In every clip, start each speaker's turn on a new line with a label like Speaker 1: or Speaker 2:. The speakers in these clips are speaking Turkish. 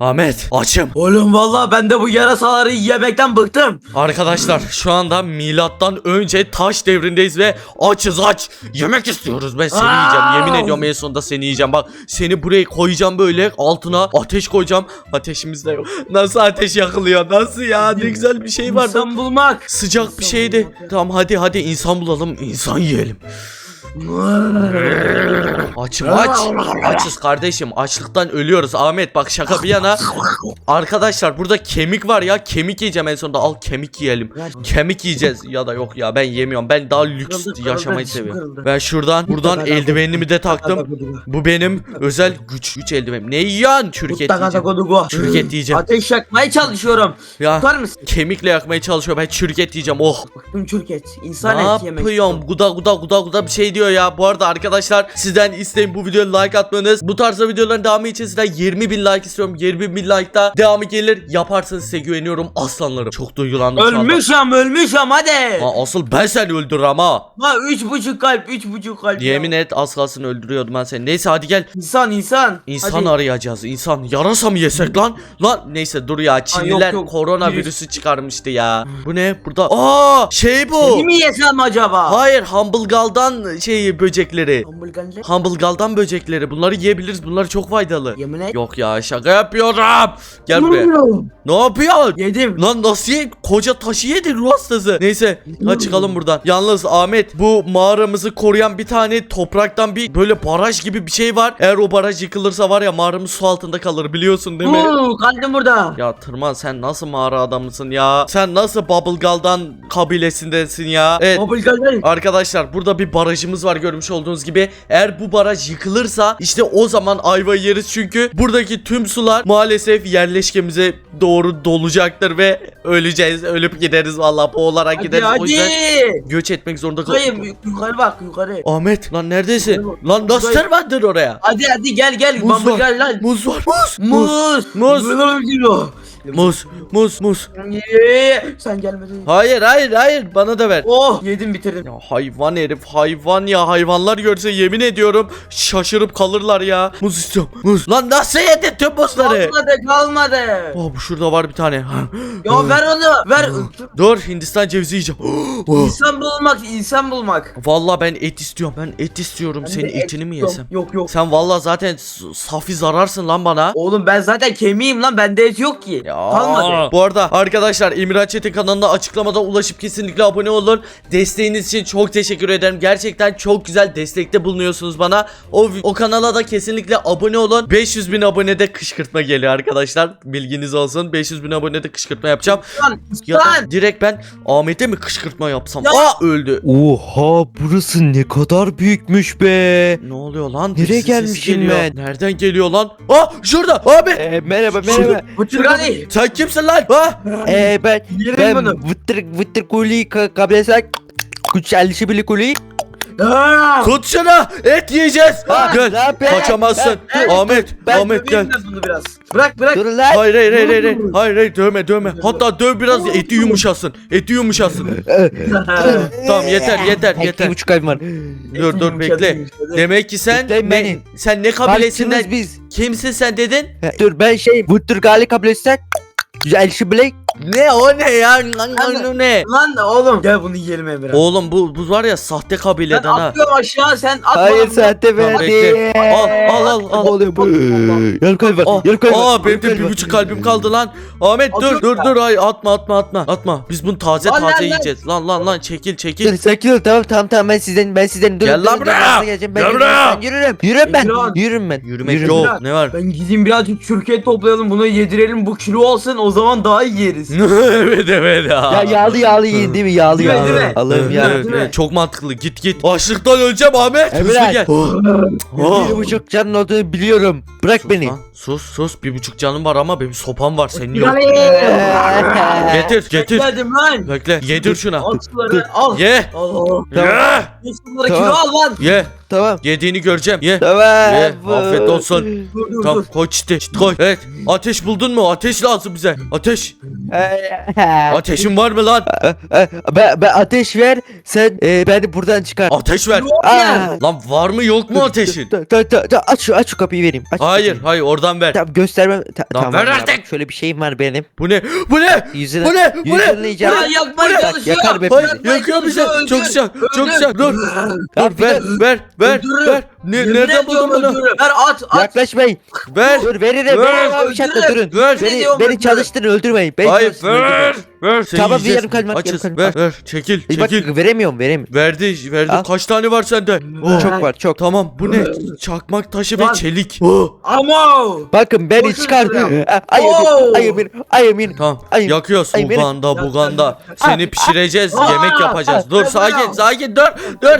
Speaker 1: Ahmet açım.
Speaker 2: Oğlum vallahi ben de bu yarasaları yemekten bıktım.
Speaker 1: Arkadaşlar şu anda milattan önce taş devrindeyiz ve açız aç. Yemek istiyoruz ben seni
Speaker 2: Aa!
Speaker 1: yiyeceğim. Yemin ediyorum en sonunda seni yiyeceğim. Bak seni buraya koyacağım böyle altına ateş koyacağım. Ateşimiz de yok. Nasıl ateş yakılıyor? Nasıl ya? Ne güzel bir şey vardı.
Speaker 2: İnsan bulmak.
Speaker 1: Sıcak bir şeydi. Tamam hadi hadi insan bulalım. insan yiyelim. Açım aç. Açız kardeşim. Açlıktan ölüyoruz. Ahmet bak şaka bir yana. Arkadaşlar burada kemik var ya. Kemik yiyeceğim en sonunda. Al kemik yiyelim. Kemik yiyeceğiz. Ya da yok ya ben yemiyorum. Ben daha lüks yaşamayı seviyorum. Ben şuradan buradan eldivenimi de taktım. Bu benim özel güç güç eldivenim. Ne yiyorsun? Çürük et yiyeceğim. Çürük et yiyeceğim.
Speaker 2: Ateş yakmaya çalışıyorum.
Speaker 1: Ya
Speaker 2: Tutar mısın?
Speaker 1: kemikle yakmaya çalışıyorum. Ben çürük et yiyeceğim. Oh.
Speaker 2: Bıktım çürük et. İnsan
Speaker 1: ne
Speaker 2: et yemek.
Speaker 1: yapıyorum? Guda guda guda guda bir şey diyor ya. Bu arada arkadaşlar sizden isteyin bu videoya like atmanız. Bu tarzda videoların devamı için sizden 20 bin like istiyorum. 20 bin like'da devamı gelir. Yaparsanız size güveniyorum aslanlarım. Çok duygulandım.
Speaker 2: Ölmüşüm ölmüşüm hadi.
Speaker 1: Ha, asıl ben seni öldürürüm ha.
Speaker 2: Ha üç buçuk kalp üç buçuk kalp.
Speaker 1: Yemin et az kalsın öldürüyordum ben seni. Neyse hadi gel.
Speaker 2: İnsan insan.
Speaker 1: İnsan
Speaker 2: Hadi.
Speaker 1: arayacağız. İnsan yarasa mı yesek lan? Lan neyse dur ya. Çinliler
Speaker 2: yok.
Speaker 1: koronavirüsü çıkarmıştı ya. Bu ne? Burada. Aa şey bu.
Speaker 2: Kimi yesem acaba?
Speaker 1: Hayır Humblegal'dan şey böcekleri.
Speaker 2: Hamburgerler.
Speaker 1: Humblegal'dan böcekleri. Bunları yiyebiliriz. Bunlar çok faydalı.
Speaker 2: Yemin et.
Speaker 1: Yok ya şaka yapıyorum. Gel buraya. Ne yapıyorsun?
Speaker 2: Yedim.
Speaker 1: Lan nasıl ye? Koca taşı yedi ruh hastası. Neyse hadi çıkalım buradan. Yalnız Ahmet bu mağaramızı koruyan bir tane topraktan bir böyle baraj gibi bir şey var. Eğer o baraj yıkılırsa var ya mağaramız su altında kalır biliyorsun değil mi?
Speaker 2: Uuu kaldım burada.
Speaker 1: Ya Tırman sen nasıl mağara adamısın ya? Sen nasıl Bubblegal'dan kabilesindesin ya? Evet.
Speaker 2: Hamburgerler.
Speaker 1: Arkadaşlar burada bir barajımız var görmüş olduğunuz gibi. Eğer bu baraj yıkılırsa işte o zaman ayvayı yeriz çünkü buradaki tüm sular maalesef yerleşkemize doğru dolacaktır ve öleceğiz. Ölüp gideriz vallahi boğularak
Speaker 2: Hadi
Speaker 1: gideriz. O yüzden
Speaker 2: hadi.
Speaker 1: göç etmek zorunda
Speaker 2: Hayır
Speaker 1: kalırız.
Speaker 2: yukarı bak yukarı.
Speaker 1: Ahmet lan neredesin?
Speaker 2: Yukarı.
Speaker 1: Lan nasıl tırmandın oraya?
Speaker 2: Hadi hadi gel gel
Speaker 1: Muz var.
Speaker 2: hamburgerler.
Speaker 1: Muz var. Muz.
Speaker 2: Muz.
Speaker 1: Muz.
Speaker 2: Muz.
Speaker 1: Muz. Muz. Muz.
Speaker 2: Sen gelmedin.
Speaker 1: Hayır hayır hayır bana da ver.
Speaker 2: Oh yedim bitirdim.
Speaker 1: Ya hayvan herif hayvan ya hayvanlar görse yemin ediyorum şaşırıp kalırlar ya. Muz istiyorum muz. Lan nasıl yedin tüm muzları?
Speaker 2: Kalmadı kalmadı.
Speaker 1: Oh bu şurada var bir tane.
Speaker 2: Ya ver onu ver.
Speaker 1: Dur Hindistan cevizi yiyeceğim.
Speaker 2: İnsan bulmak insan bulmak.
Speaker 1: Vallahi ben et istiyorum. Ben et istiyorum.
Speaker 2: Ben
Speaker 1: Senin
Speaker 2: et
Speaker 1: etini mi
Speaker 2: istiyorum.
Speaker 1: yesem?
Speaker 2: Yok yok.
Speaker 1: Sen vallahi zaten safi zararsın lan bana.
Speaker 2: Oğlum ben zaten kemiğim lan bende et yok ki.
Speaker 1: Ya.
Speaker 2: Kalmadı.
Speaker 1: Bu arada arkadaşlar Emirhan Çetin kanalına açıklamada ulaşıp kesinlikle abone olun. Desteğiniz için çok teşekkür ederim. Gerçekten çok güzel destekte bulunuyorsunuz bana. O, o kanala da kesinlikle abone olun. 500 bin abonede kışkırtma geliyor arkadaşlar. Bilginiz olsun. 500 bin abonede kışkırtma yapacağım.
Speaker 2: Lan
Speaker 1: Ya da direkt ben Ahmet'e mi kışkırtma yapsam?
Speaker 2: Ya.
Speaker 1: Aa öldü.
Speaker 3: Oha burası ne kadar büyükmüş be.
Speaker 1: Ne oluyor lan?
Speaker 3: Nereye gelmişim
Speaker 1: geliyor.
Speaker 3: ben?
Speaker 1: Nereden geliyor lan? Aa şurada Ahmet.
Speaker 3: Ee, merhaba merhaba.
Speaker 2: Bıçır hadi.
Speaker 1: Sen kimsin lan? Ha?
Speaker 3: Ee, ben
Speaker 2: Yerim
Speaker 3: ben
Speaker 2: bunu.
Speaker 3: vıttır vıttır kuli kabilesi kuçallışı bili kuli.
Speaker 1: Tut şunu. Et yiyeceğiz.
Speaker 3: Ha,
Speaker 1: Gel. Kaçamazsın.
Speaker 3: Ben-
Speaker 1: Ahmet.
Speaker 3: ben
Speaker 1: Ahmet gel.
Speaker 2: Döveyim ben bunu biraz. Bırak bırak.
Speaker 3: Dur lan.
Speaker 1: Hayır hayır hayır hayır. Hayır hayır, hayır dövme dövme. Hatta döv biraz eti yumuşasın. Eti yumuşasın. Tamam yeter yeter
Speaker 3: İki
Speaker 1: yeter.
Speaker 3: buçuk ayım var.
Speaker 1: Dur dur bekle. Demek ki sen
Speaker 3: Bekleyin
Speaker 1: ne,
Speaker 3: beni.
Speaker 1: sen ne kabilesinden
Speaker 3: biz.
Speaker 1: kimsin sen dedin?
Speaker 3: Dur ben şey vıttır gali kabilesinden kuçallışı bili.
Speaker 1: Ne o ne ya? Lan, lan, o ne?
Speaker 2: Lan oğlum gel bunu yiyelim Emre.
Speaker 1: Oğlum bu bu var ya sahte
Speaker 2: Ben
Speaker 1: kabileden ha.
Speaker 2: atlıyorum aşağı sen atma.
Speaker 3: Hayır sahte
Speaker 1: Tamam,
Speaker 3: verdi.
Speaker 1: bekle. Al, al, al, al.
Speaker 3: Ne oluyor bu? Yarım kalp var.
Speaker 1: Aa,
Speaker 3: Yarım kalp var.
Speaker 1: aa benim de bir buçuk kalbim kaldı lan. Ahmet dur
Speaker 2: Atıyorum
Speaker 1: dur
Speaker 2: ya.
Speaker 1: dur hayır atma atma atma atma. Biz bunu taze
Speaker 2: Lan, lan,
Speaker 1: taze
Speaker 2: lan.
Speaker 1: yiyeceğiz. Lan lan lan çekil
Speaker 3: Dur
Speaker 1: çekil.
Speaker 3: sakin ol tamam tamam tamam ben sizden ben sizden dur.
Speaker 1: Gel
Speaker 3: dur,
Speaker 1: lan
Speaker 3: dur,
Speaker 1: buraya.
Speaker 3: ben geleceğim, ben
Speaker 1: Gel
Speaker 3: yürürüm,
Speaker 1: buraya.
Speaker 3: ben Yürürüm. Yürürüm ben. Yürürüm ben.
Speaker 1: Yürümek
Speaker 3: Yürürüm.
Speaker 1: yok. Ne var?
Speaker 2: Ben gideyim birazcık çürüket toplayalım bunu yedirelim bu kilo olsun o zaman daha iyi yeriz.
Speaker 1: evet evet ya.
Speaker 3: Ya yağlı yağlı yiyin değil mi? Yağlı
Speaker 2: Değil mi,
Speaker 3: yağlı.
Speaker 2: değil mi?
Speaker 3: Allah'ım
Speaker 1: Evet,
Speaker 3: ya.
Speaker 1: evet, evet, çok mantıklı. Git git. Açlıktan öleceğim Ahmet. Hızlı
Speaker 3: Emre.
Speaker 1: gel. Oh.
Speaker 3: Bir buçuk canın olduğunu biliyorum. Bırak
Speaker 1: Sus
Speaker 3: beni.
Speaker 1: lan, Sus sus. Bir buçuk canım var ama benim sopam var. Senin yok. Getir getir.
Speaker 2: Geldim lan.
Speaker 1: Bekle. Yedir şuna.
Speaker 2: Al şunları al.
Speaker 1: Ye.
Speaker 2: Al al.
Speaker 1: Ye.
Speaker 2: Ye şunları
Speaker 3: Tamam.
Speaker 2: kilo al lan.
Speaker 1: Ye.
Speaker 3: Tamam.
Speaker 1: Yediğini göreceğim. Ye.
Speaker 3: Tamam.
Speaker 1: Ye. Afiyet olsun.
Speaker 2: Dur dur
Speaker 1: Tamam
Speaker 2: dur.
Speaker 1: koy çiti. Çit koy. Evet. Ateş buldun mu? Ateş lazım bize. Ateş.
Speaker 3: Ee,
Speaker 1: Ateşin var mı lan?
Speaker 3: e, ben, ben ateş ver sen e, beni buradan çıkar.
Speaker 1: Ateş ver.
Speaker 3: Aa,
Speaker 1: Lan var mı yok mu ateşin?
Speaker 3: ta- ta- ta- ta- aç şu aç şu kapıyı vereyim. Aç
Speaker 1: Hayır
Speaker 3: kapıyı.
Speaker 1: hayır oradan ver.
Speaker 3: Tamam göstermem. Ta- tamam,
Speaker 1: ver artık.
Speaker 3: Şöyle bir şeyim var benim.
Speaker 1: Bu ne? Bu ne?
Speaker 3: Yüzüne,
Speaker 1: Bu ne? Bu ne?
Speaker 3: yüzüne
Speaker 2: yakmaya
Speaker 1: Bırak,
Speaker 2: çalışıyor.
Speaker 3: yakar be.
Speaker 1: Yakıyor bizi.
Speaker 2: çalışıyor,
Speaker 1: Çok sıcak. Çok sıcak. Dur. Dur ver ver ver
Speaker 2: Öldürürüm.
Speaker 1: ver. Ne,
Speaker 2: Yemin
Speaker 1: nereden buldun bunu?
Speaker 2: Ver at at.
Speaker 3: Yaklaşmayın.
Speaker 1: Ver.
Speaker 3: Dur veririm.
Speaker 1: Ver,
Speaker 3: Ver, bir dakika
Speaker 2: öldürürüm.
Speaker 3: durun.
Speaker 1: Ver.
Speaker 3: Beni,
Speaker 2: Veriyorum,
Speaker 3: beni
Speaker 2: öldürürüm.
Speaker 3: çalıştırın öldürmeyin. Beni
Speaker 1: Hayır ver. Ver. Seni
Speaker 3: Tamam,
Speaker 1: yiyeceğiz.
Speaker 3: yarım kalbim var,
Speaker 1: Açız.
Speaker 3: yarım
Speaker 1: Ver ver. Çekil
Speaker 3: E, Bak
Speaker 1: çekil.
Speaker 3: veremiyorum veremiyorum.
Speaker 1: Verdi verdi.
Speaker 3: Al.
Speaker 1: Kaç tane var sende? Oh.
Speaker 3: Çok var çok.
Speaker 1: Tamam bu ne? Çakmak taşı ve çelik. Oh.
Speaker 2: Ama.
Speaker 3: Bakın beni
Speaker 2: Boşuna
Speaker 3: çıkar.
Speaker 2: duruyor.
Speaker 3: Ay
Speaker 2: Oo.
Speaker 3: emin. Ay emin. Ay emin.
Speaker 1: Tamam. Yakıyoruz.
Speaker 3: benim-
Speaker 1: Buganda Seni pişireceğiz. Yemek yapacağız. Dur sakin sakin dur dur.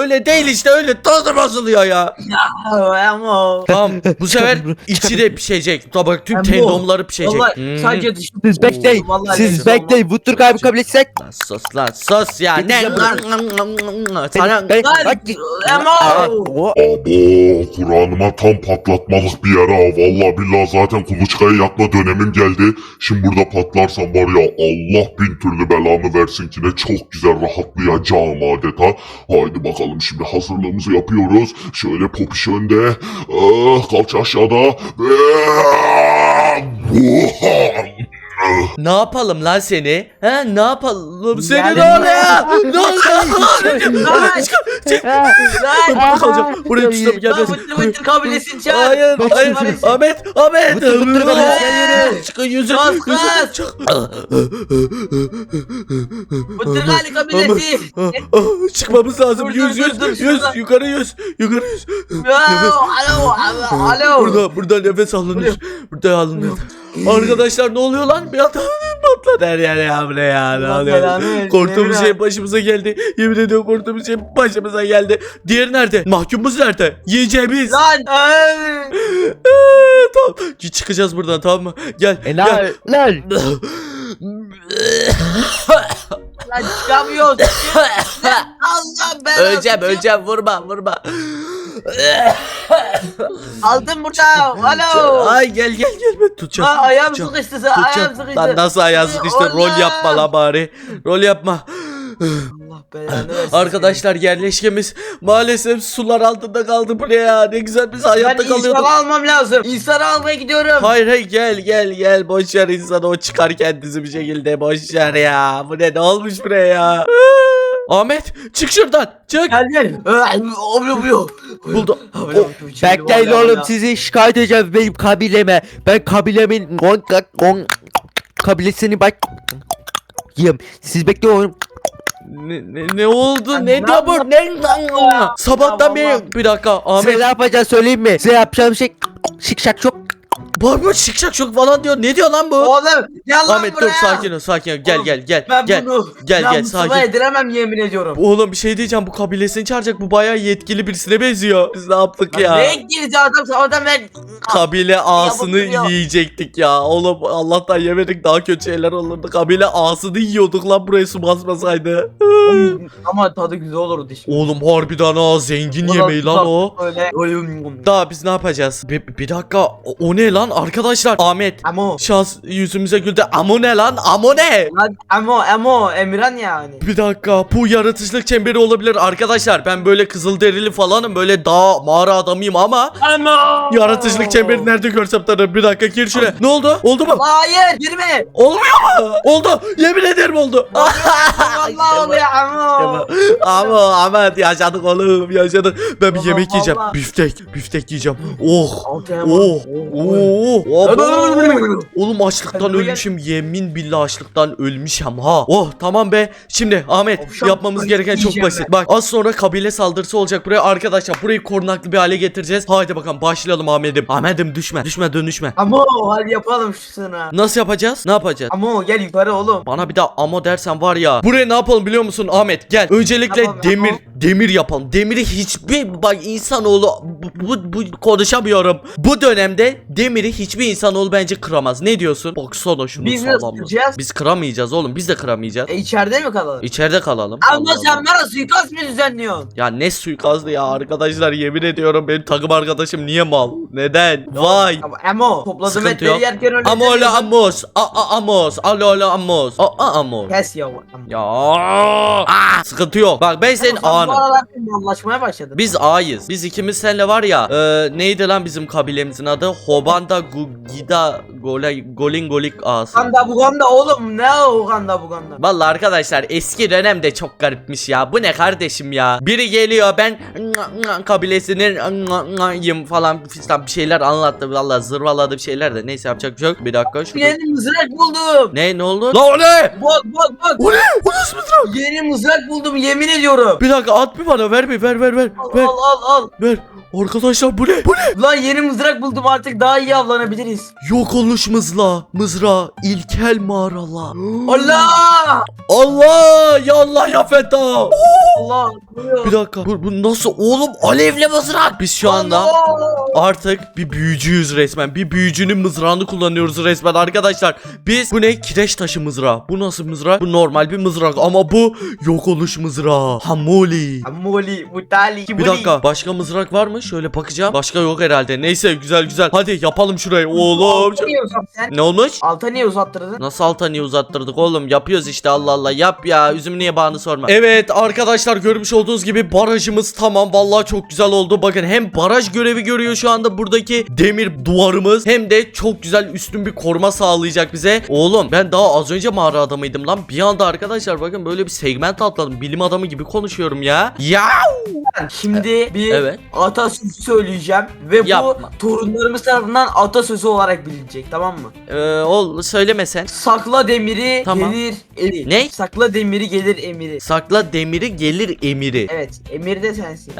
Speaker 1: Öyle değil işte öyle tadı bozuluyor ya.
Speaker 2: Ama.
Speaker 1: Tamam bu sefer içi de pişecek. Tabak tüm
Speaker 2: Ama-
Speaker 1: tendonları pişecek.
Speaker 2: Vallahi
Speaker 1: Hmm.
Speaker 2: sadece dışı.
Speaker 3: Siz bekleyin.
Speaker 2: Vallahi
Speaker 3: Siz
Speaker 2: lezzet
Speaker 3: bekleyin. Bu Türk abi kabul etsek.
Speaker 1: Lan sus lan sus ya ne?
Speaker 3: Gideceğim
Speaker 1: Sana
Speaker 3: Ben-
Speaker 2: Lan,
Speaker 3: bak-
Speaker 2: Ama.
Speaker 3: Aa, o-
Speaker 4: Abo Kur'an'ıma tam patlatmalık bir yere ha. Vallahi billahi zaten kuluçkaya yatma dönemim geldi. Şimdi burada patlarsam var ya Allah bin türlü belamı versin ki ne çok güzel rahatlayacağım adeta. Haydi bakalım şimdi hazırlığımızı yapıyoruz. Şöyle popiş önde. Ah, kalça aşağıda. Vuham.
Speaker 1: Ne yapalım lan seni? He ne yapalım seni
Speaker 2: Yani-
Speaker 1: ne oluyor? Ne oluyor? Çık-
Speaker 2: Lan.
Speaker 1: Burada kalacağım. Buraya tuşla gel.
Speaker 2: Lan bıttır bıttır kabilesini çağır.
Speaker 1: Hayır, hayır.
Speaker 2: kabilesi.
Speaker 1: Ahmet, Ahmet.
Speaker 3: Bıtır bıtır kabilesi, gel
Speaker 2: yürü.
Speaker 1: Çıkın yüzüm,
Speaker 2: Bas,
Speaker 1: yüzüm.
Speaker 2: bas.
Speaker 1: Çık.
Speaker 2: Bıttır gali kabilesi.
Speaker 1: Ah, Çıkmamız lazım.
Speaker 2: Dur,
Speaker 1: Yüz,
Speaker 2: dur,
Speaker 1: yüz,
Speaker 2: dur, dur,
Speaker 1: yüz.
Speaker 2: şurada.
Speaker 1: Yukarı yüz. Yukarı yüz.
Speaker 2: Alo, alo, alo.
Speaker 1: Burada, burada nefes alınır. Burada alınır. Arkadaşlar ne oluyor lan? Bir anda patladı her yer ya ne ya ne
Speaker 2: Allah
Speaker 1: oluyor? Korktuğumuz
Speaker 2: Emre.
Speaker 1: şey başımıza geldi. Yemin ediyorum korktuğumuz şey başımıza geldi. Diğeri nerede? Mahkumumuz nerede? Yiyeceğimiz.
Speaker 2: Lan.
Speaker 1: Ee, tamam. Çıkacağız buradan tamam mı? Gel.
Speaker 3: E
Speaker 1: gel.
Speaker 3: lan lan.
Speaker 2: Lan çıkamıyoruz. Allah ben.
Speaker 1: öleceğim öleceğim vurma vurma.
Speaker 2: Aldım burada. Alo.
Speaker 1: Ay gel gel gel ben tutacağım.
Speaker 2: Ha, ayağım
Speaker 1: tutacağım,
Speaker 2: sıkıştı. Ayağım
Speaker 1: tutacağım.
Speaker 2: sıkıştı.
Speaker 1: Lan nasıl ayağın sıkıştı? Rol
Speaker 2: Allah.
Speaker 1: yapma la bari. Rol yapma.
Speaker 2: Allah belanı versin.
Speaker 1: Arkadaşlar yerleşkemiz maalesef sular altında kaldı bu ne güzel biz
Speaker 2: Ben
Speaker 1: hayatta
Speaker 2: insanı
Speaker 1: kalıyorduk.
Speaker 2: almam lazım. İnsanı almaya gidiyorum.
Speaker 1: Hayır hayır gel gel gel boş ver insanı o çıkar kendisi bir şekilde boş ver ya. Bu ne ne olmuş buraya ya. Ahmet çık şuradan çık.
Speaker 2: Gel gel. Oluyor oluyor.
Speaker 1: Buldu.
Speaker 3: Bekleyin oğlum sizi şikayet edeceğim benim kabileme. Ben kabilemin on, on kabilesini bak. Yiyeyim. Siz bekleyin oğlum.
Speaker 1: Ne, ne, ne oldu
Speaker 2: Lan
Speaker 1: ne
Speaker 2: ne
Speaker 1: diyor bu ne sabahtan beri bir dakika
Speaker 3: Size
Speaker 1: Ahmet
Speaker 3: ne yapacağız söyleyeyim mi? Size yapacağım şey şık şak çok.
Speaker 1: Barbar şıkşak şok falan diyor ne diyor lan bu
Speaker 2: Oğlum gel lan
Speaker 1: Ahmet dur
Speaker 2: buraya.
Speaker 1: sakin ol sakin ol gel
Speaker 2: Oğlum,
Speaker 1: gel gel
Speaker 2: Ben
Speaker 1: gel
Speaker 2: bunu
Speaker 1: gel, gel,
Speaker 2: namusuma
Speaker 1: sakin.
Speaker 2: yediremem yemin ediyorum.
Speaker 1: Oğlum bir şey diyeceğim bu kabilesini çağıracak bu bayağı yetkili birisine benziyor biz ne yaptık ya
Speaker 2: Ne gireceğiz adam sabahtan ben.
Speaker 1: Kabile ağasını
Speaker 2: yapıyor.
Speaker 1: yiyecektik ya. Oğlum Allah'tan yemedik daha kötü şeyler olurdu. Kabile ağasını yiyorduk lan buraya su basmasaydı.
Speaker 2: Ama tadı güzel olurdu işte.
Speaker 1: Oğlum harbiden ha zengin yemeği lan o.
Speaker 2: Öyle.
Speaker 1: Daha biz ne yapacağız? Bir, bir dakika o, o ne lan arkadaşlar? Ahmet
Speaker 2: Amo.
Speaker 1: şans yüzümüze güldü. Amo ne lan? Amo ne?
Speaker 2: Lan Amo Amo Emirhan yani.
Speaker 1: Bir dakika bu yaratıcılık çemberi olabilir arkadaşlar. Ben böyle kızıl derili falanım böyle dağ mağara adamıyım ama
Speaker 2: Amo.
Speaker 1: yaratıcılık çemberi nerede görsem tanırım. Bir dakika gir şuraya. Ne oldu? Oldu mu?
Speaker 2: Hayır girme.
Speaker 1: Olmuyor mu? Oldu. Yemin ederim oldu.
Speaker 2: Vallahi oluyor Amo.
Speaker 1: Ama Ahmet yaşadık oğlum yaşadık. Ben bir
Speaker 2: Tamam,
Speaker 1: yemek yiyeceğim.
Speaker 2: vallahi.
Speaker 1: Biftek. Biftek yiyeceğim. Oh.
Speaker 2: Altı Amo.
Speaker 1: Oh. Oh. oh. Oğlum açlıktan ölmüşüm. Yemin billah açlıktan ölmüşüm ha. Oh tamam be. Şimdi Ahmet
Speaker 2: Akşam
Speaker 1: yapmamız gereken çok
Speaker 2: yiyeceğim
Speaker 1: basit. Bak az sonra kabile saldırısı olacak buraya. Arkadaşlar burayı korunaklı bir hale getireceğiz. Haydi bakalım başlayalım Ahmet'im. Ahmet'im düşme. Düşme dönüşme.
Speaker 2: Amo hadi yapalım şuna.
Speaker 1: Nasıl yapacağız? Ne yapacağız?
Speaker 2: Amo gel yukarı oğlum.
Speaker 1: Bana bir daha amo dersen var ya. Buraya ne yapalım biliyor musun Ahmet? Gel. Öncelikle
Speaker 2: Tamam,
Speaker 1: demir
Speaker 2: tamam.
Speaker 1: Demir yapalım. Demiri hiçbir bak insanoğlu bu, bu, bu konuşamıyorum. Bu dönemde demiri hiçbir insanoğlu bence kıramaz. Ne diyorsun? Baksana şunu
Speaker 2: Biz nasıl
Speaker 1: sağlamlığı.
Speaker 2: kıracağız?
Speaker 1: Biz kıramayacağız oğlum. Biz de kıramayacağız.
Speaker 2: E içeride mi kalalım?
Speaker 1: İçeride kalalım.
Speaker 2: Ama
Speaker 1: Allah
Speaker 2: sen
Speaker 1: Allah.
Speaker 2: bana suikast mı düzenliyorsun?
Speaker 1: Ya ne suikastı ya arkadaşlar yemin ediyorum benim takım arkadaşım niye mal? Neden? Vay.
Speaker 2: Ama Emo topladığım
Speaker 1: Sıkıntı
Speaker 2: etleri
Speaker 1: yok.
Speaker 2: yerken öyle
Speaker 1: Amolo
Speaker 2: demiyorsun.
Speaker 1: amos. A a amos. Alo alo amos. A a amos.
Speaker 2: Kes ya.
Speaker 1: Ya. Sıkıntı yok. Bak ben senin
Speaker 2: Sen aralar anlaşmaya başladın.
Speaker 1: Biz A'yız. Biz ikimiz seninle var ya. e, neydi lan bizim kabilemizin adı? Hobanda Gugida Golay Golin Golik Ağası.
Speaker 2: Uganda Buganda oğlum ne Uganda Buganda?
Speaker 1: Vallahi arkadaşlar eski dönemde çok garipmiş ya. Bu ne kardeşim ya? Biri geliyor ben kabilesinin yım falan fistan bir şeyler anlattı. Vallahi zırvaladı bir şeyler de. Neyse yapacak bir şey yok. Bir dakika şu.
Speaker 2: Yeni mızrak buldum.
Speaker 1: Ne ne oldu? Lan o ne?
Speaker 2: Bak bak bak.
Speaker 1: O ne? Nasıl mızrak?
Speaker 2: Yeni mızrak buldum yemin ediyorum.
Speaker 1: Bir dakika at bir bana ver bir ver ver ver.
Speaker 2: Al
Speaker 1: Ver
Speaker 2: al al al.
Speaker 1: ver. Arkadaşlar bu ne? Bu ne?
Speaker 2: Lan yeni mızrak buldum artık daha iyi avlanabiliriz.
Speaker 1: Yok oluş mızla. Mızra. ilkel mağaralar.
Speaker 2: Allah!
Speaker 1: Allah ya Allah ya feda.
Speaker 2: Allah! buyur.
Speaker 1: Bir dakika. Bu, bu nasıl oğlum alevli mızrak. Biz şu anda
Speaker 2: Allah!
Speaker 1: artık bir büyücüyüz resmen. Bir büyücünün mızrağını kullanıyoruz resmen arkadaşlar. Biz bu ne? Kireç taşı mızrağı. Bu nasıl mızrak? Bu normal bir mızrak ama bu yok oluş mızrağı. Hamoli.
Speaker 2: Amoli, mutali,
Speaker 1: Bir dakika. Başka mızrak var mı? Şöyle bakacağım. Başka yok herhalde. Neyse güzel güzel. Hadi yapalım şurayı. Oğlum.
Speaker 2: Alta niye uzattın sen?
Speaker 1: Ne olmuş?
Speaker 2: Alta niye uzattırdın?
Speaker 1: Nasıl alta niye uzattırdık oğlum? Yapıyoruz işte Allah Allah. Yap ya. Üzüm niye bağını sorma. Evet arkadaşlar görmüş olduğunuz gibi barajımız tamam. Vallahi çok güzel oldu. Bakın hem baraj görevi görüyor şu anda buradaki demir duvarımız. Hem de çok güzel üstün bir koruma sağlayacak bize. Oğlum ben daha az önce mağara adamıydım lan. Bir anda arkadaşlar bakın böyle bir segment atladım. Bilim adamı gibi konuşuyorum ya. Ya.
Speaker 2: Şimdi bir
Speaker 1: Evet.
Speaker 2: atasözü söyleyeceğim ve
Speaker 1: Yapma.
Speaker 2: bu torunlarımız tarafından atasözü olarak bilinecek tamam mı?
Speaker 1: Ee, ol söyleme sen.
Speaker 2: Sakla demiri
Speaker 1: Tamam.
Speaker 2: gelir emiri.
Speaker 1: Ne?
Speaker 2: Sakla demiri gelir emiri.
Speaker 1: Sakla demiri gelir emiri.
Speaker 2: Evet emir de sensin.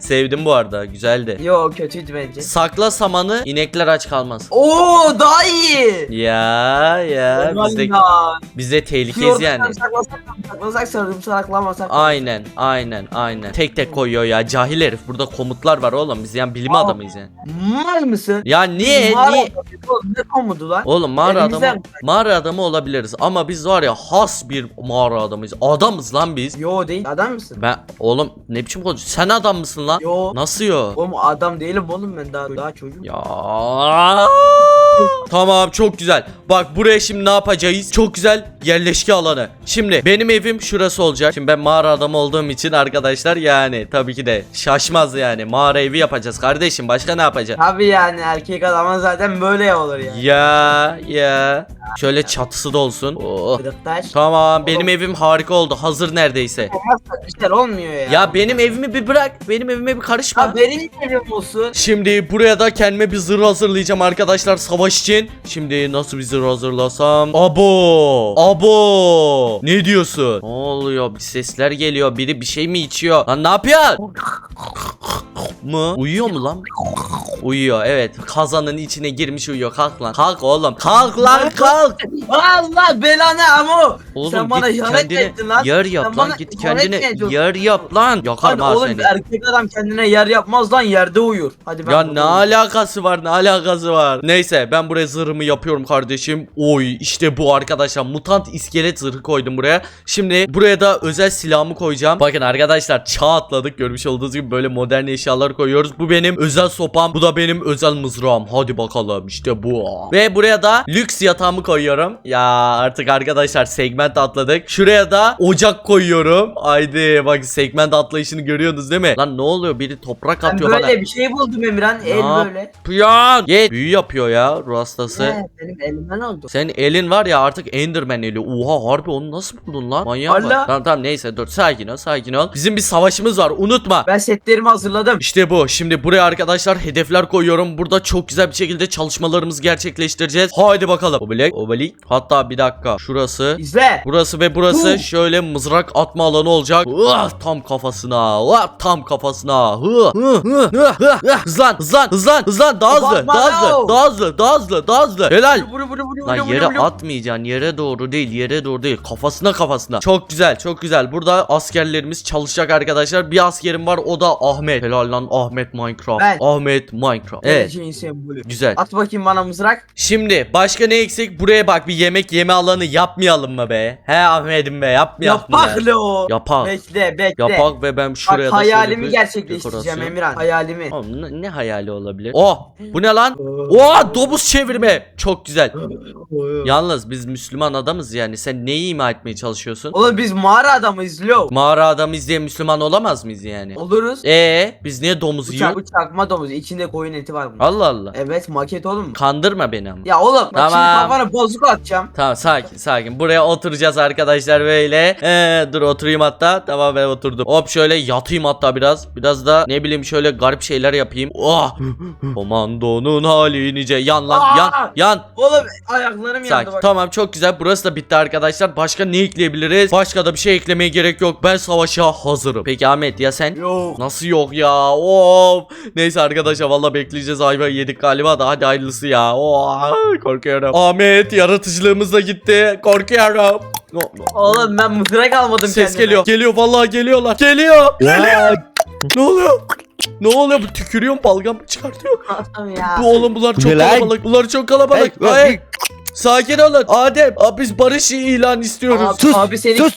Speaker 1: Sevdim bu arada güzeldi.
Speaker 2: Yo kötüydü bence.
Speaker 1: Sakla samanı inekler aç kalmaz.
Speaker 2: Oo daha iyi.
Speaker 1: Ya ya biz de,
Speaker 2: Vallahi.
Speaker 1: biz de tehlikeyiz
Speaker 2: Fiyordan
Speaker 1: yani.
Speaker 2: Saklasak mı? saklasak sarılım saklamasak. mı?
Speaker 1: Aynen aynen aynen. Tek tek koyuyor ya cahil herif. Burada komutlar var oğlum. Biz yani bilim
Speaker 2: Aa.
Speaker 1: adamıyız yani.
Speaker 2: Mal mısın?
Speaker 1: Ya niye
Speaker 2: Mağara
Speaker 1: niye?
Speaker 2: adamı. Ne komudu lan?
Speaker 1: Oğlum mağara
Speaker 2: Elimizden
Speaker 1: adamı mağara adamı olabiliriz ama biz var ya has bir mağara adamıyız. Adamız lan biz.
Speaker 2: Yo değil. Adam mısın?
Speaker 1: Ben oğlum ne biçim konuşuyorsun? Sen adam mısın lan?
Speaker 2: Yo.
Speaker 1: Nasıl yok?
Speaker 2: Oğlum adam değilim oğlum ben daha daha çocuğum.
Speaker 1: Ya. Tamam çok güzel. Bak buraya şimdi ne yapacağız? Çok güzel yerleşke alanı. Şimdi benim evim şurası olacak. Şimdi ben mağara adamı olduğum için arkadaşlar yani tabii ki de şaşmaz yani. Mağara evi yapacağız kardeşim. Başka ne yapacağız?
Speaker 2: Tabii yani erkek adama zaten böyle olur yani.
Speaker 1: Ya ya. Şöyle çatısı da olsun. Oh.
Speaker 2: Kırıktaş.
Speaker 1: Tamam benim evim harika oldu. Hazır neredeyse.
Speaker 2: Olmazsa işler olmuyor ya.
Speaker 1: Ya benim evimi bir bırak. Benim evime bir karışma.
Speaker 2: Ha benim evim olsun.
Speaker 1: Şimdi buraya da kendime bir zırh hazırlayacağım arkadaşlar savaş için. Şimdi nasıl bir zırh hazırlasam? Abo! Abo! Ne diyorsun? Ne oluyor? Bir sesler geliyor. Biri bir şey mi içiyor? Lan ne yapıyorsun? mı? Uyuyor mu lan? Uyuyor evet. Kazanın içine girmiş uyuyor. Kalk lan. Kalk oğlum. Kalk lan kalk.
Speaker 2: Allah belanı ama.
Speaker 1: Oğlum
Speaker 2: Sen bana
Speaker 1: git
Speaker 2: ihanet
Speaker 1: kendine
Speaker 2: ettin lan.
Speaker 1: yer
Speaker 2: Sen
Speaker 1: yap lan.
Speaker 2: bana
Speaker 1: Git
Speaker 2: ihanet mi
Speaker 1: kendine yer yap lan. Yakarım
Speaker 2: Hadi
Speaker 1: ha
Speaker 2: oğlum
Speaker 1: seni.
Speaker 2: erkek adam kendine yer yapmaz lan yerde uyur. Hadi ben
Speaker 1: Ya ne
Speaker 2: uyuyayım.
Speaker 1: alakası var ne alakası var Neyse ben buraya zırhımı yapıyorum kardeşim Oy işte bu arkadaşlar mutant iskelet zırhı koydum buraya Şimdi buraya da özel silahımı koyacağım Bakın arkadaşlar çağ atladık görmüş olduğunuz gibi böyle modern eşyalar koyuyoruz Bu benim özel sopam bu da benim özel mızrağım Hadi bakalım işte bu Ve buraya da lüks yatağımı koyuyorum Ya artık arkadaşlar segment atladık Şuraya da ocak koyuyorum Haydi bak segment atlayışını görüyorsunuz değil mi? Lan ne oluyor biri toprak
Speaker 2: Ben
Speaker 1: atıyor
Speaker 2: böyle
Speaker 1: bana
Speaker 2: bir şey buldum Emirhan. El
Speaker 1: yap-
Speaker 2: böyle.
Speaker 1: Yapıyor. Ye büyü yapıyor ya ruh hastası.
Speaker 2: He, benim elimden oldu.
Speaker 1: Senin elin var ya artık Enderman eli. Oha harbi onu nasıl buldun lan? Manyak?
Speaker 2: Allah.
Speaker 1: Tamam tamam neyse dur sakin ol sakin ol. Bizim bir savaşımız var unutma.
Speaker 2: Ben setlerimi hazırladım.
Speaker 1: İşte bu. Şimdi buraya arkadaşlar hedefler bloklar koyuyorum. Burada çok güzel bir şekilde çalışmalarımızı gerçekleştireceğiz. Haydi bakalım. Obelik, obelik. Hatta bir dakika. Şurası.
Speaker 2: İzle.
Speaker 1: Burası ve burası
Speaker 2: Huh.
Speaker 1: şöyle mızrak atma alanı olacak. Uah, tam kafasına. Uah, tam kafasına. Hı, hı, hı, hı, hı. Hızlan, hızlan, hızlan, hızlan. Daha hızlı, daha hızlı, daha hızlı, daha hızlı, daha hızlı. Helal.
Speaker 2: Vuru vuru vuru
Speaker 1: Lan yere atmayacaksın. Yere doğru değil. Yere doğru değil. Kafasına kafasına. Çok güzel. Çok güzel. Burada askerlerimiz çalışacak arkadaşlar. Bir askerim var. O da Ahmet. Helal lan Ahmet Minecraft.
Speaker 2: Ben.
Speaker 1: Ahmet Minecraft. Evet.
Speaker 2: Geleceğin sembolü.
Speaker 1: Güzel.
Speaker 2: At bakayım bana mızrak.
Speaker 1: Şimdi başka ne eksik? Buraya bak bir yemek yeme alanı yapmayalım mı be? He Ahmet'im be yapmayalım mı
Speaker 2: Yapak lo.
Speaker 1: Yapak.
Speaker 2: Bekle bekle.
Speaker 1: Yapak ve ben şuraya
Speaker 2: Bak
Speaker 1: da
Speaker 2: hayalimi gerçekleştireceğim. Emirhan. Hayalimi.
Speaker 1: Oğlum ne, ne hayali olabilir? Oh bu ne lan? Oh domuz çevirme. Çok güzel. Yalnız biz Müslüman adamız yani. Sen neyi ima etmeye çalışıyorsun?
Speaker 2: Oğlum biz mağara adamıyız lo.
Speaker 1: Mağara adamız diye Müslüman olamaz mıyız yani?
Speaker 2: Oluruz.
Speaker 1: Ee biz niye domuz
Speaker 2: Bıçak
Speaker 1: yiyoruz?
Speaker 2: bıçakma domuz. İçinde koyun eti var bunun.
Speaker 1: Allah Allah.
Speaker 2: Evet maket oğlum.
Speaker 1: Kandırma beni ama.
Speaker 2: Ya oğlum bak
Speaker 1: Tamam.
Speaker 2: şimdi kafana bozuk atacağım.
Speaker 1: Tamam sakin sakin. Buraya oturacağız arkadaşlar böyle. Ee, dur oturayım hatta. Tamam ben oturdum. Hop şöyle yatayım hatta biraz. Biraz da ne bileyim şöyle garip şeyler yapayım. Oh! Komandonun hali nice. Yan lan yan
Speaker 2: Aa!
Speaker 1: yan.
Speaker 2: Oğlum ayaklarım yandı
Speaker 1: Sakin.
Speaker 2: bak.
Speaker 1: Tamam çok güzel. Burası da bitti arkadaşlar. Başka ne ekleyebiliriz? Başka da bir şey eklemeye gerek yok. Ben savaşa hazırım. Peki Ahmet ya sen?
Speaker 2: Yok.
Speaker 1: Nasıl yok ya? Of. Neyse arkadaşlar valla bekleyeceğiz. Ayva yedik galiba da hadi hayırlısı ya. Oh, korkuyorum. Ahmet yaratıcılığımız da gitti. Korkuyorum. No, no.
Speaker 2: Oğlum ben mızrak almadım
Speaker 1: Ses
Speaker 2: kendime.
Speaker 1: geliyor. Geliyor vallahi geliyorlar. Geliyor.
Speaker 3: Ya
Speaker 1: Ne oluyor? Ne oluyor? Bu tükürüyor mu balgam çıkartıyor?
Speaker 2: Allah'ım ya.
Speaker 1: Bu oğlum bunlar çok kalabalık. Bunlar çok kalabalık.
Speaker 3: Hey,
Speaker 1: Hayır.
Speaker 3: hey.
Speaker 1: Sakin olun. Adem abi biz barış ilan istiyoruz.
Speaker 2: Abi,
Speaker 3: Sus,
Speaker 2: abi seni
Speaker 3: sus.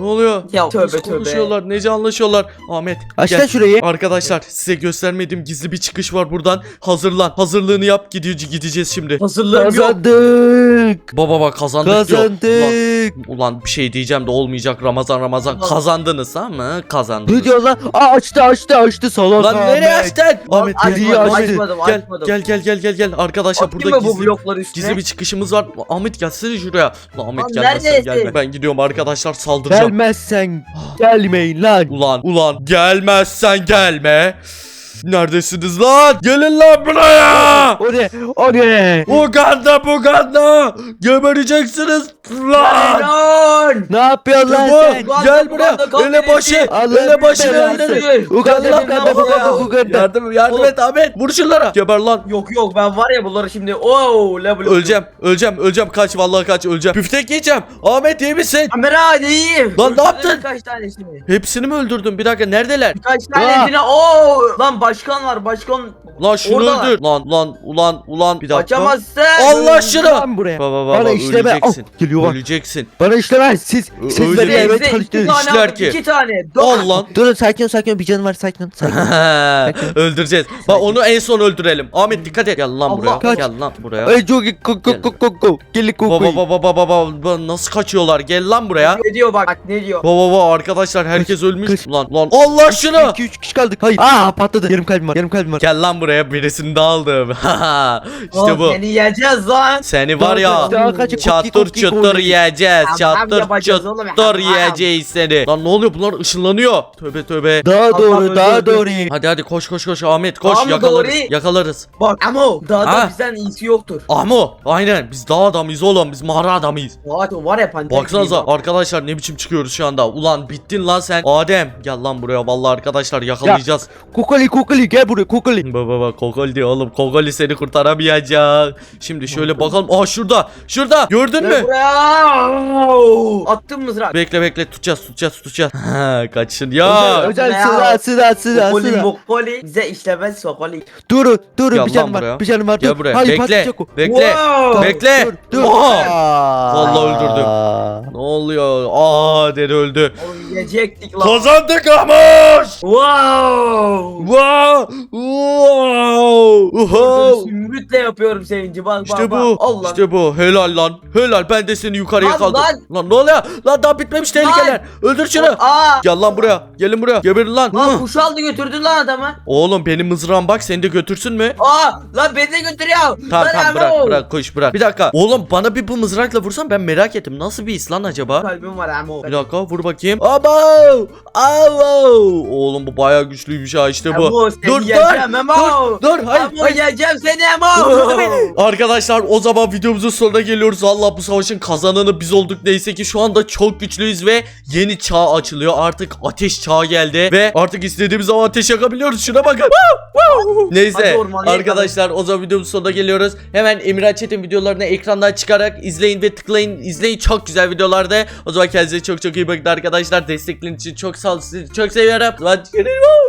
Speaker 1: Ne oluyor?
Speaker 2: Ya tövbe
Speaker 1: Nasıl
Speaker 2: tövbe.
Speaker 1: konuşuyorlar? Nece anlaşıyorlar? Ahmet
Speaker 3: Aç
Speaker 1: gel.
Speaker 3: şurayı.
Speaker 1: Arkadaşlar size göstermediğim gizli bir çıkış var buradan. Hazırlan. Hazırlığını yap. Gidiyor gideceğiz şimdi.
Speaker 2: Hazırlığım yok.
Speaker 3: Kazandık.
Speaker 1: Baba bak kazandık diyor. Ulan,
Speaker 3: Kazandık.
Speaker 1: ulan bir şey diyeceğim de olmayacak Ramazan Ramazan. Kazandınız ama kazandınız.
Speaker 3: Ne diyor lan? Aa açtı açtı açtı salak
Speaker 1: Lan nereye açtın? Ahmet
Speaker 2: Açmadım,
Speaker 3: geliyor,
Speaker 1: gel,
Speaker 3: açmadım,
Speaker 2: açmadım,
Speaker 1: gel,
Speaker 2: açmadım.
Speaker 1: gel gel gel gel gel arkadaşlar
Speaker 2: Atayım
Speaker 1: burada
Speaker 2: mı bu
Speaker 1: gizli
Speaker 2: blokları üstüne?
Speaker 1: gizli bir çıkışımız var. Ahmet gelsene şuraya. Lan Ahmet
Speaker 2: Lan
Speaker 1: gelmesin
Speaker 2: neredesin?
Speaker 1: gelme. Ben gidiyorum arkadaşlar saldıracağım.
Speaker 3: Gelmezsen gelmeyin lan.
Speaker 1: Ulan ulan gelmezsen gelme. Neredesiniz lan? Gelin lan buraya.
Speaker 3: O ne? O ne?
Speaker 1: Uganda Buganda. Gebereceksiniz lan.
Speaker 2: Lan!
Speaker 3: Ne yapıyorsun lan sen?
Speaker 1: Gel buraya. Ele başı. Ele
Speaker 2: versin.
Speaker 3: Uganda Uganda. Uganda Uganda.
Speaker 1: Yardım yardım et Ahmet. Vur şunlara. Geber lan.
Speaker 2: Yok yok ben var ya bunları şimdi ooo level
Speaker 1: Öleceğim, öleceğim, öleceğim. Kaç vallahi kaç öleceğim. Büftek yiyeceğim. Ahmet iyi misin?
Speaker 2: Kamera iyiyim.
Speaker 1: Lan ne yaptın?
Speaker 2: Kaç tanesini?
Speaker 1: Hepsini mi öldürdün? Bir dakika neredeler?
Speaker 2: Kaç tanesini? Oo! Lan başkan var başkan.
Speaker 1: Lan şunu
Speaker 2: Oradalar.
Speaker 1: öldür. Lan ulan ulan ulan bir dakika.
Speaker 2: Açamazsın.
Speaker 1: Allah şunu.
Speaker 3: Lan buraya.
Speaker 1: Baba baba
Speaker 3: Bana işleme.
Speaker 1: öleceksin.
Speaker 3: Oh, geliyor bak.
Speaker 1: Öleceksin.
Speaker 3: Bana işlemez. Siz
Speaker 1: Ö-
Speaker 3: siz
Speaker 1: öyle
Speaker 3: beni
Speaker 1: değil.
Speaker 3: evet
Speaker 2: Neyse, iki
Speaker 3: çalıştınız.
Speaker 2: tane
Speaker 1: İşler
Speaker 2: aldım,
Speaker 1: ki.
Speaker 2: iki tane.
Speaker 1: Al lan.
Speaker 3: Durun sakin ol sakin ol bir canım var sakin ol. Sakin.
Speaker 1: Öldüreceğiz. Bak onu en son öldürelim. Ahmet dikkat et. Gel lan
Speaker 2: Allah.
Speaker 1: buraya.
Speaker 3: Kaç.
Speaker 1: Gel lan buraya.
Speaker 3: Ay çok iyi. Ko ko ko ko ko. Gelin ko
Speaker 1: Baba
Speaker 3: ko.
Speaker 1: baba baba baba nasıl kaçıyorlar? Gel lan buraya.
Speaker 2: Ne diyor bak, bak ne diyor.
Speaker 1: Baba baba arkadaşlar herkes ölmüş.
Speaker 3: kaç.
Speaker 1: Lan lan Allah şunu.
Speaker 3: 2 3 kişi kaldık. Hayır. Aa patladı. Yarım kalbim var. Yarım kalbim var.
Speaker 1: Gel lan buraya birisini de aldım. işte bu.
Speaker 2: Seni yiyeceğiz lan.
Speaker 1: Seni var ya.
Speaker 3: Daha kaçı
Speaker 1: Çatır
Speaker 3: koki, koki,
Speaker 1: çutur
Speaker 3: koki.
Speaker 1: yiyeceğiz.
Speaker 2: Tamam,
Speaker 1: Çatır
Speaker 2: yapacağız oğlum,
Speaker 1: çutur
Speaker 2: tamam.
Speaker 1: yiyeceğiz seni. Lan ne oluyor bunlar ışınlanıyor. Tövbe tövbe.
Speaker 3: Daha doğru daha doğru.
Speaker 1: Hadi hadi koş koş koş Ahmet koş
Speaker 2: Tamam,
Speaker 1: yakalarız.
Speaker 2: doğru.
Speaker 1: Yakalarız.
Speaker 2: Bak ama daha
Speaker 1: Ha.
Speaker 2: da bizden iyisi yoktur.
Speaker 1: Ahmo aynen biz dağ adamıyız oğlum biz mağara adamıyız.
Speaker 2: O var ya panter.
Speaker 1: Baksanıza arkadaşlar ne biçim çıkıyoruz şu anda. Ulan bittin lan sen. Adem gel lan buraya vallahi arkadaşlar yakalayacağız.
Speaker 3: Kokoli kokoli gel buraya kokoli.
Speaker 1: Baba baba Kokoli diyor oğlum. Kokoli seni kurtaramayacak. Şimdi şöyle bakalım. Aa şurada. Şurada. Gördün mü?
Speaker 2: buraya. Attım mızrak.
Speaker 1: Bekle bekle tutacağız tutacağız tutacağız. Ha, Kaçın ya.
Speaker 2: Özel-
Speaker 3: Özel
Speaker 2: Ya.
Speaker 3: sıra sıra sıra
Speaker 2: Sokoli
Speaker 3: sıra.
Speaker 2: mokoli bize işlemez sokoli.
Speaker 3: Durun durun
Speaker 1: Gel
Speaker 3: bir
Speaker 1: lan
Speaker 3: canım
Speaker 1: buraya.
Speaker 3: var. Bir canım var.
Speaker 1: Gel
Speaker 3: dur.
Speaker 1: buraya.
Speaker 3: Hayır,
Speaker 1: bekle.
Speaker 3: patlayacak o.
Speaker 1: Bekle.
Speaker 2: Wow.
Speaker 1: Bekle.
Speaker 3: Dur dur.
Speaker 1: Oha.
Speaker 3: Aa.
Speaker 1: Vallahi öldürdüm. Ne oluyor? Aa dedi öldü.
Speaker 2: Oğlum yiyecektik lan.
Speaker 1: Kazandık Amoş.
Speaker 2: Wow.
Speaker 1: Wow.
Speaker 2: Zümrütle yapıyorum sevinci bak bak
Speaker 1: İşte
Speaker 2: bak.
Speaker 1: bu.
Speaker 2: Allah.
Speaker 1: İşte bu. Helal lan. Helal. Ben de seni yukarıya
Speaker 2: Lan,
Speaker 1: kaldım.
Speaker 2: lan.
Speaker 1: Lan ne oluyor? Lan daha bitmemiş tehlikeler. Öldür şunu.
Speaker 2: Aa.
Speaker 1: Gel lan buraya. Gelin buraya. Geberin lan.
Speaker 2: Lan
Speaker 1: Hı.
Speaker 2: kuş aldı götürdün lan adamı.
Speaker 1: Oğlum benim mızrağım bak seni de götürsün mü?
Speaker 2: Aa lan beni de götürüyor.
Speaker 1: Tamam
Speaker 2: Lan
Speaker 1: tamam bırak
Speaker 2: amo.
Speaker 1: bırak koş bırak. Bir dakika. Oğlum bana bir bu mızrakla vursan ben merak ettim. Nasıl bir his lan acaba?
Speaker 2: Kalbim var amo.
Speaker 1: Bir dakika vur bakayım. Abo! Abo! Oğlum bu bayağı güçlüymüş ha işte bu.
Speaker 2: Emo seni
Speaker 1: dur,
Speaker 2: yiyeceğim Emo.
Speaker 1: Dur dur hayır.
Speaker 2: Emo
Speaker 1: hayır.
Speaker 2: yiyeceğim seni Emo.
Speaker 1: Arkadaşlar o zaman videomuzun sonuna geliyoruz. Valla bu savaşın kazananı biz olduk. Neyse ki şu anda çok güçlüyüz ve yeni çağ açılıyor. Artık ateş çağı geldi ve artık istediğimiz zaman ateş yakabiliyoruz. Şuna bakın. Neyse arkadaşlar o zaman videomuzun sonuna geliyoruz. Hemen Emirhan Çetin videolarını ekrandan çıkarak izleyin ve tıklayın. İzleyin çok güzel videolarda. O zaman kendinize çok çok iyi bakın arkadaşlar. Destekleriniz için çok sağ olun. Sizi çok seviyorum. Görüşürüz.